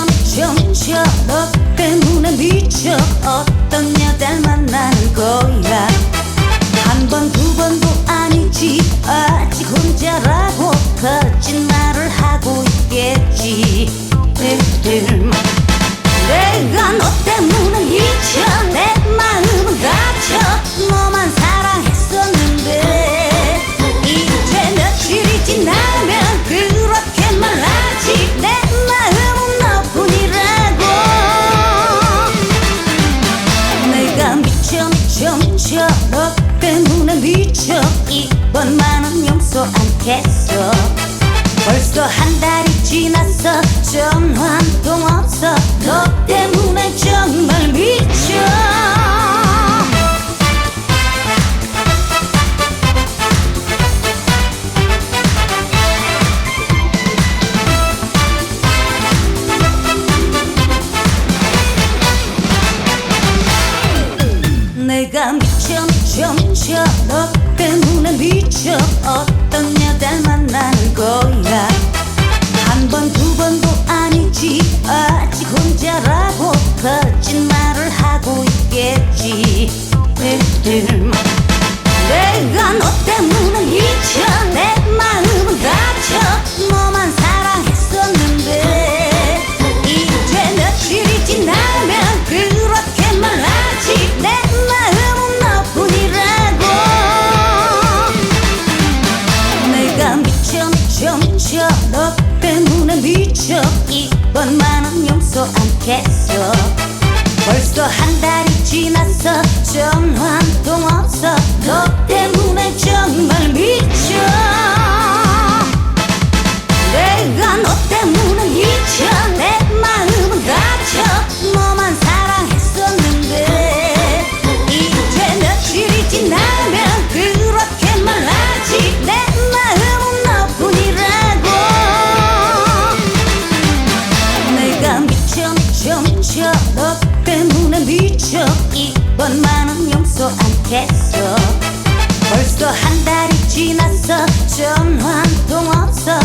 미쳐 미쳐 너 때문에 미쳐 어떤 여자를 만나는 거야. 한 번 두 번도 아니지. 아직 혼자라고 거짓말을 하고 있겠지 때문에 미쳐 이번만은 용서 않겠어. 벌써 한 달이 지났어. 전화 한통 없어 너 때문에 미쳐 너 때문에 미쳐 어떤 여자를 만나는 거야. 한 번 두 번도 아니지. 아직 혼자라고 거짓말을 하고 있겠지. 내가 너 때문에 않겠어. 벌써 한 달이 지났어. 전화 한 통 없어 너 때문에 정말 미쳐 미쳐 이번만은 용서 않겠어. 벌써 한 달이 지났어. 통 없어